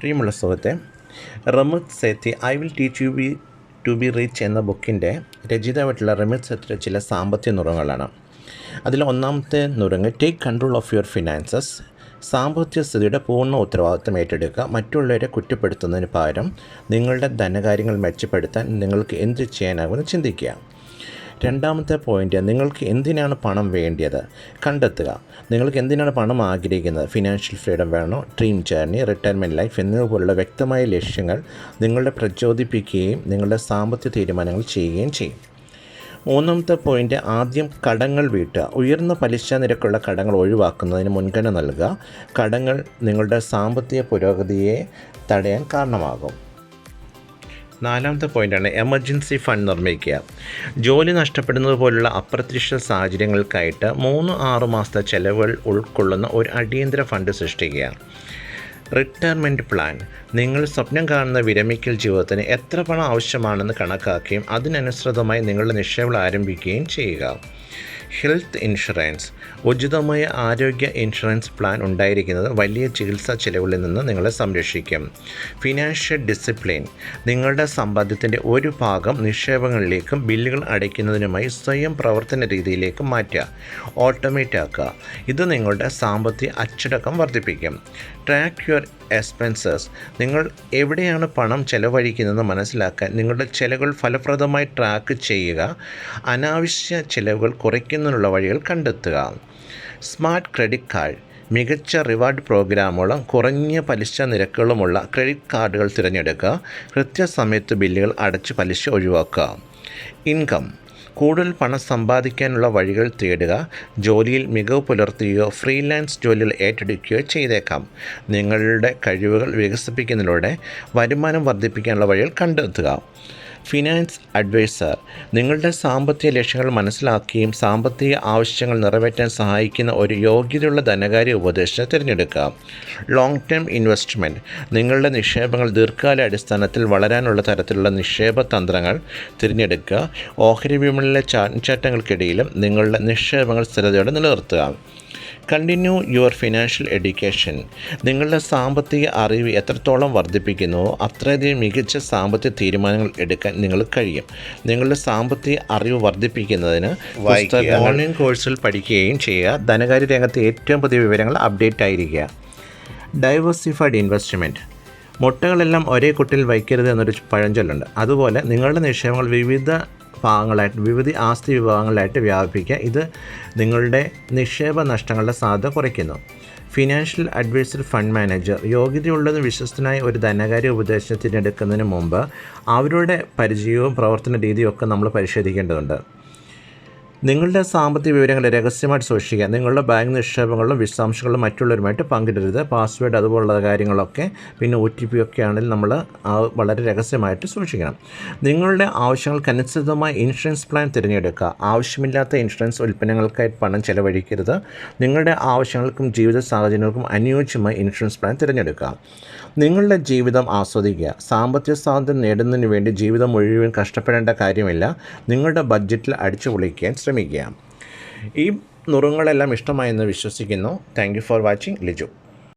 പ്രിയമുള്ള സുഹൃത്തെ Ramit Sethi I will teach you be to be rich എന്ന ബുക്കിന്റെ രചയിതാവായിട്ടുള്ള റമിത് സേത്തിയുടെ ചില സാമ്പത്തിക നുറങ്ങളാണ് അതിൽ ഒന്നാമത്തെ നുറങ്ങ് take control of your finances സാമ്പത്തിക സ്ഥിതിയുടെ പൂർണ ഉത്തരവാദിത്തം ഏറ്റെടുക്കുക. മറ്റുള്ളവരെ കുറ്റപ്പെടുത്തുന്നതിന് പകരം നിങ്ങളുടെ ധനകാര്യങ്ങൾ മെച്ചപ്പെടുത്താൻ നിങ്ങൾക്ക് എന്ത് ചെയ്യാനാകുമെന്ന് ചിന്തിക്കുക. രണ്ടാമത്തെ പോയിന്റ് നിങ്ങൾക്ക് എന്തിനാണ് പണം വേണ്ടിയത്? കണ്ടെത്തുക. നിങ്ങൾക്ക് എന്തിനാണ് പണം ആഗ്രഹിക്കുന്നത്? ഫിനാൻഷ്യൽ ഫ്രീഡം വേണോ? ഡ്രീം ജേർണി റിട്ടയർമെന്റ് ലൈഫ് എന്നിവ വ്യക്തമായ ലക്ഷ്യങ്ങൾ നിങ്ങളെ പ്രചോദിപ്പിക്കുകയും നിങ്ങളുടെ സാമ്പത്തിക തീരുമാനങ്ങൾ ചെയ്യുകയും ചെയ്യും. മൂന്നാമത്തെ പോയിന്റ് ആദ്യം കടങ്ങൾ വീട്ടുക. ഉയർന്ന പലിശ നിരക്കുള്ള കടങ്ങൾ ഒഴിവാക്കുന്നതിന് മുൻഗണന നൽകുക. കടങ്ങൾ നിങ്ങളുടെ സാമ്പത്തിക പുരോഗതിയെ തടയാൻ കാരണമാകും. നാലാമത്തെ പോയിന്റാണ് എമർജൻസി ഫണ്ട് നിർമ്മിക്കുക. ജോലി നഷ്ടപ്പെടുന്നത് പോലുള്ള അപ്രത്യക്ഷ സാഹചര്യങ്ങൾക്കായിട്ട് മൂന്ന് ആറ് മാസത്തെ ചെലവുകൾ ഉൾക്കൊള്ളുന്ന ഒരു അടിയന്തര ഫണ്ട് സൃഷ്ടിക്കുക. Retirement plan. നിങ്ങൾ സ്വപ്നം കാണുന്ന വിരമിക്കൽ ജീവിതത്തിന് എത്ര പണം ആവശ്യമാണെന്ന് കണക്കാക്കുകയും അതിനനുസൃതമായി നിങ്ങളുടെ നിക്ഷേപങ്ങൾ ആരംഭിക്കുകയും ചെയ്യുക. Health insurance. ഉചിതമായ ആരോഗ്യ ഇൻഷുറൻസ് പ്ലാൻ ഉണ്ടായിരിക്കുന്നത് വലിയ ചികിത്സാ ചെലവുകളിൽ നിന്ന് നിങ്ങളെ സംരക്ഷിക്കും. Financial discipline. നിങ്ങളുടെ സമ്പാദ്യത്തിന്റെ ഒരു ഭാഗം നിക്ഷേപങ്ങളിലേക്കും ബില്ലുകൾ അടയ്ക്കുന്നതിനുമായി സ്വയം പ്രവർത്തന രീതിയിലേക്ക് മാറ്റുക. ഓട്ടോമേറ്റ് ആക്കുക. ഇത് നിങ്ങളുടെ സാമ്പത്തിക അച്ചടക്കം വർദ്ധിപ്പിക്കും. Track your expenses. നിങ്ങൾ എവിടെയാണ് പണം ചെലവഴിക്കുന്നതെന്ന് മനസ്സിലാക്കാൻ നിങ്ങളുടെ ചെലവുകൾ ഫലപ്രദമായി ട്രാക്ക് ചെയ്യുക. അനാവശ്യ ചെലവുകൾ ചിലവുകൾ കുറയ്ക്കുന്നതിനുള്ള വഴികൾ കണ്ടെത്തുക. Smart credit card. മികച്ച റിവാർഡ് പ്രോഗ്രാമുകളും കുറഞ്ഞ പലിശ നിരക്കുകളുമുള്ള ക്രെഡിറ്റ് കാർഡുകൾ തിരഞ്ഞെടുക്കുക. കൃത്യസമയത്ത് ബില്ലുകൾ അടച്ച് പലിശ ഒഴിവാക്കുക. ഇൻകം. കൂടുതൽ പണം സമ്പാദിക്കാനുള്ള വഴികൾ തേടുക. ജോലിയിൽ മികവ് പുലർത്തുകയോ ഫ്രീലാൻസ് ജോലികൾ ഏറ്റെടുക്കുകയോ ചെയ്തേക്കാം. നിങ്ങളുടെ കഴിവുകൾ വികസിപ്പിക്കുന്നതിലൂടെ വരുമാനം വർദ്ധിപ്പിക്കാനുള്ള വഴികൾ കണ്ടെത്തുക. Finance adviser. നിങ്ങളുടെ സാമ്പത്തിക ലക്ഷ്യങ്ങൾ മനസ്സിലാക്കുകയും സാമ്പത്തിക ആവശ്യങ്ങൾ നിറവേറ്റാൻ സഹായിക്കുന്ന ഒരു യോഗ്യതയുള്ള ധനകാര്യ ഉപദേശം തിരഞ്ഞെടുക്കാം ലോങ് ടേം ഇൻവെസ്റ്റ്മെന്റ് നിങ്ങളുടെ നിക്ഷേപങ്ങൾ ദീർഘകാല അടിസ്ഥാനത്തിൽ വളരാനുള്ള തരത്തിലുള്ള നിക്ഷേപ തന്ത്രങ്ങൾ തിരഞ്ഞെടുക്കുക. ഓഹരി വിപണിയിലെ ചാറ്റങ്ങൾക്കിടയിലും നിങ്ങളുടെ നിക്ഷേപങ്ങൾ സ്ഥിരതയോടെ നിലനിർത്തുക. കണ്ടിന്യൂ യുവർ ഫിനാൻഷ്യൽ എഡ്യൂക്കേഷൻ നിങ്ങളുടെ സാമ്പത്തിക അറിവ് എത്രത്തോളം വർദ്ധിപ്പിക്കുന്നുവോ അത്രയധികം മികച്ച സാമ്പത്തിക തീരുമാനങ്ങൾ എടുക്കാൻ നിങ്ങൾ കഴിയും. നിങ്ങളുടെ സാമ്പത്തിക അറിവ് വർദ്ധിപ്പിക്കുന്നതിന് ഓൺലൈൻ കോഴ്സുകൾ പഠിക്കുകയും ചെയ്യുക. ധനകാര്യ രംഗത്തെ ഏറ്റവും പുതിയ വിവരങ്ങൾ അപ്ഡേറ്റ് ആയിരിക്കുക. ഡൈവേഴ്സിഫൈഡ് ഇൻവെസ്റ്റ്മെന്റ് മുട്ടകളെല്ലാം ഒരേ കുട്ടിയിൽ വയ്ക്കരുത് എന്നൊരു പഴഞ്ചൊല്ലുണ്ട്. അതുപോലെ നിങ്ങളുടെ നിക്ഷേപങ്ങൾ വിവിധ ഭാഗങ്ങളായിട്ട് വിവിധ ആസ്തി വിഭാഗങ്ങളായിട്ട് വ്യാപിപ്പിക്കുക. ഇത് നിങ്ങളുടെ നിക്ഷേപ നഷ്ടങ്ങളുടെ സാധ്യത കുറയ്ക്കുന്നു. ഫിനാൻഷ്യൽ അഡ്വൈസർ ഫണ്ട് മാനേജർ യോഗ്യതയുള്ളതും വിശ്വസ്തനായ ഒരു ധനകാര്യ ഉപദേശം തിരഞ്ഞെടുക്കുന്നതിന് മുമ്പ് അവരുടെ പരിചയവും പ്രവർത്തന രീതിയും ഒക്കെ നമ്മൾ പരിശോധിക്കേണ്ടതുണ്ട്. നിങ്ങളുടെ സാമ്പത്തിക വിവരങ്ങൾ രഹസ്യമായിട്ട് സൂക്ഷിക്കുക. നിങ്ങളുടെ ബാങ്ക് നിക്ഷേപങ്ങളിലും വിശദാംശങ്ങളിലും മറ്റുള്ളവരുമായിട്ട് പങ്കിടരുത്. പാസ്വേഡ് അതുപോലുള്ള കാര്യങ്ങളൊക്കെ പിന്നെ ഒ ടി പി ഒക്കെ ആണെങ്കിൽ നമ്മൾ വളരെ രഹസ്യമായിട്ട് സൂക്ഷിക്കണം. നിങ്ങളുടെ ആവശ്യങ്ങൾക്കനുസൃതമായ ഇൻഷുറൻസ് പ്ലാൻ തിരഞ്ഞെടുക്കുക. ആവശ്യമില്ലാത്ത ഇൻഷുറൻസ് ഉൽപ്പന്നങ്ങൾക്കായി പണം ചെലവഴിക്കരുത്. നിങ്ങളുടെ ആവശ്യങ്ങൾക്കും ജീവിത സാഹചര്യങ്ങൾക്കും അനുയോജ്യമായ ഇൻഷുറൻസ് പ്ലാൻ തിരഞ്ഞെടുക്കുക. നിങ്ങളുടെ ജീവിതം ആസ്വദിക്കുക. സാമ്പത്തിക സ്വാതന്ത്ര്യം നേടുന്നതിന് വേണ്ടി ജീവിതം മുഴുവൻ കഷ്ടപ്പെടേണ്ട കാര്യമില്ല. നിങ്ങളുടെ ബഡ്ജറ്റിൽ അടിച്ചു പൊളിക്കാൻ ശ്രമിക്കുക. ഈ നുറുങ്ങളെല്ലാം ഇഷ്ടമായെന്ന് വിശ്വസിക്കുന്നു. Thank for watching Liju